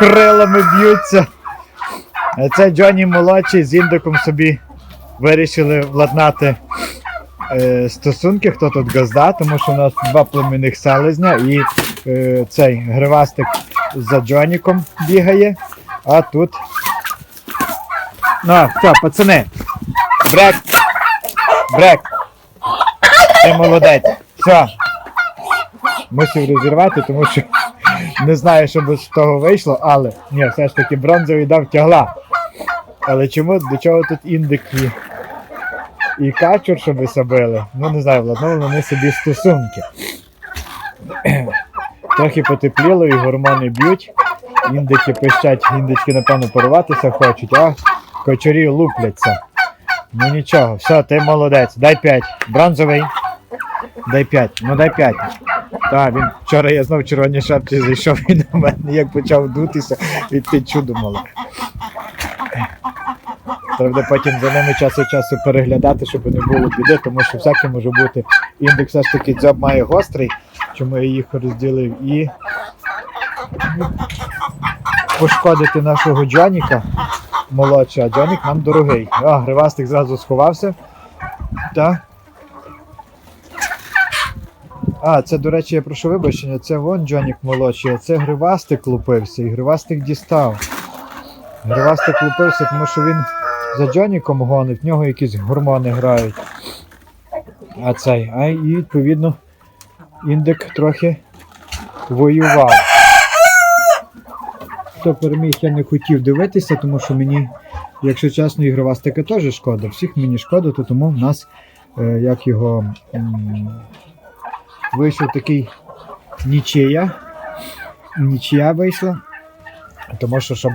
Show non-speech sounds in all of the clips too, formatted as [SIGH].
крилами б'ються. Це Джоні молодший з індиком собі вирішили владнати е, стосунки, хто тут газда, тому що у нас два племінних селезня і е, цей гривастик за Джоніком бігає. А тут. Ну, все, пацани. Брек. Брек. Ти молодець. Все. Мусив розірвати, тому що не знаю, що би з того вийшло, але ні, все ж таки бронзовий дав тягла. Але чому до чого тут індик і, качур, щоб забили? Ну не знаю, владнули вони собі стосунки. [CLEARS THROAT] Трохи потепліло і гормони б'ють. Індики пищать, індички, напевно, порватися хочуть, а кочарі лупляться. Ну нічого, все, ти молодець. Дай 5. Бронзовий. Дай 5. Ну дай 5. Так, він вчора я знов в червоній шапці зайшов і на мене як почав дутися, ти чудо мале. Треба потім за ними час від часу переглядати, щоб не було біди, тому що всяке може бути. Індекс все ж таки дзьоб має гострий, чому я їх розділив, і пошкодити нашого Джоніка молодшого, а Джонік нам дорогий. А, гривастик зразу сховався. Так. А, це, до речі, я прошу вибачення, це вон Джонік молодший, а це гривастик лупився, і гривастик дістав. Гривастик лупився, тому що він за Джоніком гонить, в нього якісь гормони грають. А цей, а і відповідно індик трохи воював. Хто переміг, я не хотів дивитися, тому що мені, якщо чесно, ігровастика теж шкода. Всіх мені шкода, то тому в нас е, як його. Вийшов такий нічия. Нічия вийшла. Тому що, щоб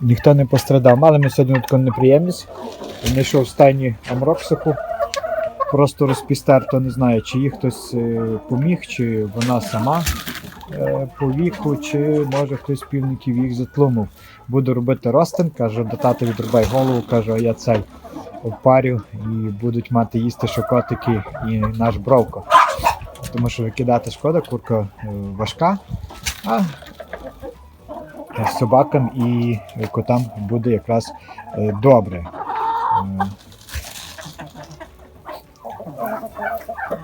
ніхто не пострадав. Мали ми сьогодні таку неприємність. Знайшов стайні амроксику. Просто розпістерто, не знаю, чи їй хтось е, поміг, чи вона сама е, по віку, чи може хтось півників їх затлумив. Буду робити ростин, кажу, до тата відрубай голову, кажу, а я цей опарю і будуть мати їсти шокотики і наш бровко тому що викидати шкода, курка е, важка, а собакам і котам буде якраз е, добре. Е,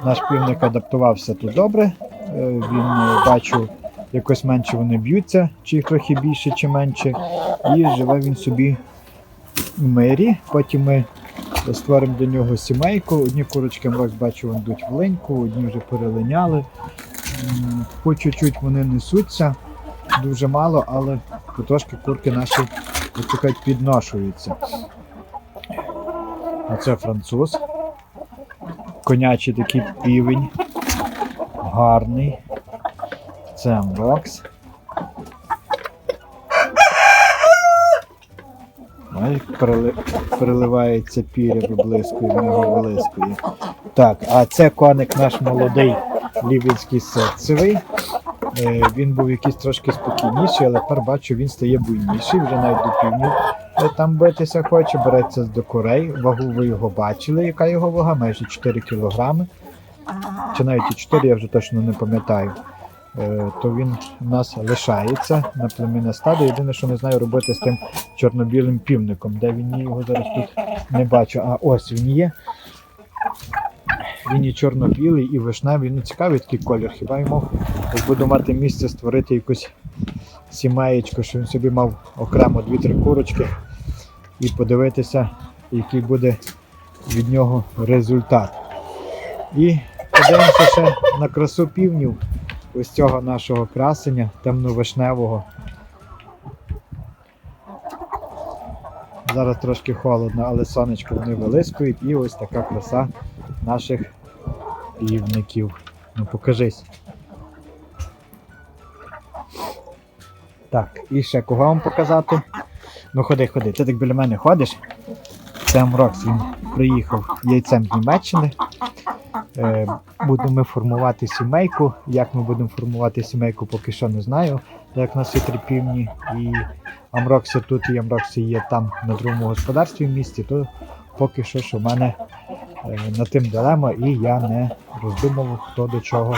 Наш півник адаптувався тут добре. Він бачу, якось менше вони б'ються, чи їх трохи більше, чи менше. І живе він собі в мирі. Потім ми створимо для нього сімейку. Одні курочки мрок бачу, вони йдуть в линьку, одні вже перелиняли. По чуть-чуть вони несуться, дуже мало, але потрошки курки наші кажуть, підношуються. Оце француз. Конячий такий півень. Гарний. Це Амрокс. Ой, перели... переливається піря, виблискує, нього вилискує. Так, а це коник наш молодий лівінський серцевий. Е, він був якийсь трошки спокійніший, але тепер бачу, він стає буйніший, вже навіть до півнів е, там битися хоче, береться до курей. Вагу ви його бачили, яка його вага? Майже 4 кілограми. Чи навіть і 4, я вже точно не пам'ятаю. Е, то він у нас лишається на племінне стадо. Єдине, що не знаю робити з тим чорно-білим півником. Де він його зараз тут не бачу. А ось він є. Він і чорно-білий, і вишневий. Ну цікавий такий колір. Хіба йому буду мати місце створити якусь сімеєчку, що він собі мав окремо дві-три курочки і подивитися, який буде від нього результат. І подивимося ще на красу півнів ось цього нашого красення темно-вишневого. Зараз трошки холодно, але сонечко вони вилискують і ось така краса наших півників. Ну покажись. Так, і ще кого вам показати? Ну ходи, ходи, ти так біля мене ходиш. Це Амрокс, він приїхав яйцем з Німеччини. Е, будемо формувати сімейку. Як ми будемо формувати сімейку, поки що не знаю. Як у нас півні, і Амроксі тут, і Амроксі є там на другому господарстві в місті, то поки що що в мене е, над тим дилема, і я не роздумував, хто до чого.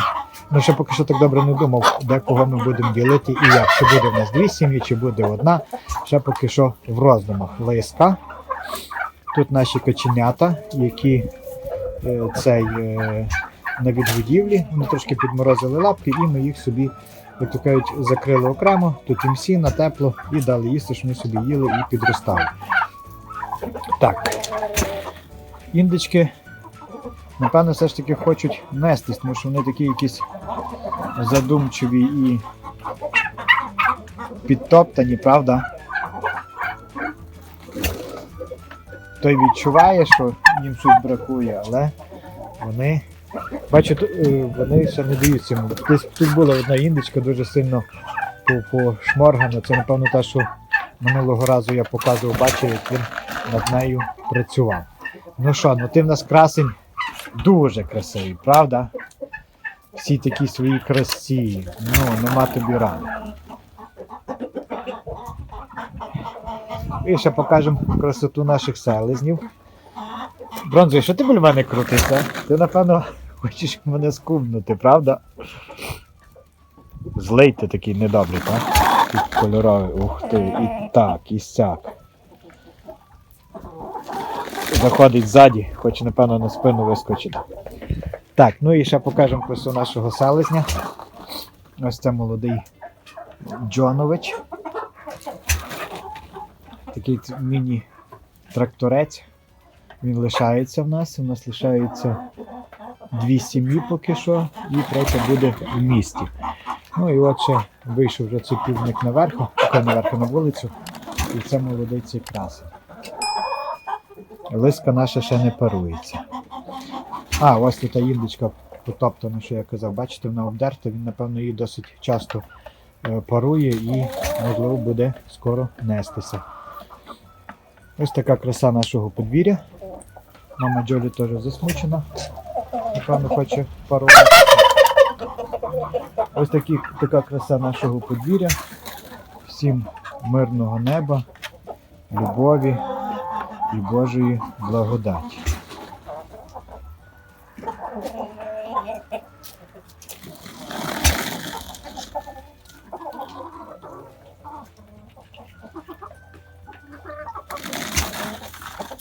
Ну, ще поки що так добре не думав, де кого ми будемо ділити і як. Чи буде в нас дві сім'ї, чи буде одна. Ще поки що в роздумах. ЛСК. Тут наші каченята, які цей е, на відгодівлі. Вони трошки підморозили лапки, і ми їх собі, як то кажуть, закрили окремо. Тут їм сіна, тепло і дали їсти, щоб вони собі їли і підростали. Так. Індички, напевно, все ж таки хочуть нестись, тому що вони такі якісь задумчиві і підтоптані, правда? Той відчуває, що їм щось бракує, але вони. Бачу, е, вони ще не даються йому. Тут була одна індичка дуже сильно пошморгана. Це, напевно, та, що минулого разу я показував, бачив, як він над нею працював. Ну що, ну ти в нас красень дуже красивий, правда? Всі такі свої красиві. Ну, нема тобі рани. І ще покажемо красоту наших селезнів. Бронзовий, що ти біля мене крутишся? Ти, напевно, хочеш мене скумнути, правда? Злий ти такий недобрий, так? Такий кольоровий. Ух ти, і так, і сяк. Заходить ззаді, хоче, напевно, на спину вискочити. Так, ну і ще покажемо красу нашого селезня. Ось це молодий Джонович. Такий міні-тракторець. Він лишається в нас. У нас лишається дві сім'ї поки що, і третя буде в місті. Ну і от ще вийшов вже цей півник наверху, наверху на вулицю, і це молодий красень. Лиска наша ще не парується. А, ось тут індичка потоптана, що я казав. Бачите, вона обдерта, він, напевно, її досить часто е, парує і, можливо, буде скоро нестися. Ось така краса нашого подвір'я. Мама Джолі теж засмучена. Напевно, хоче пару Ось такі, така краса нашого подвір'я. Всім мирного неба, любові і Божої благодаті.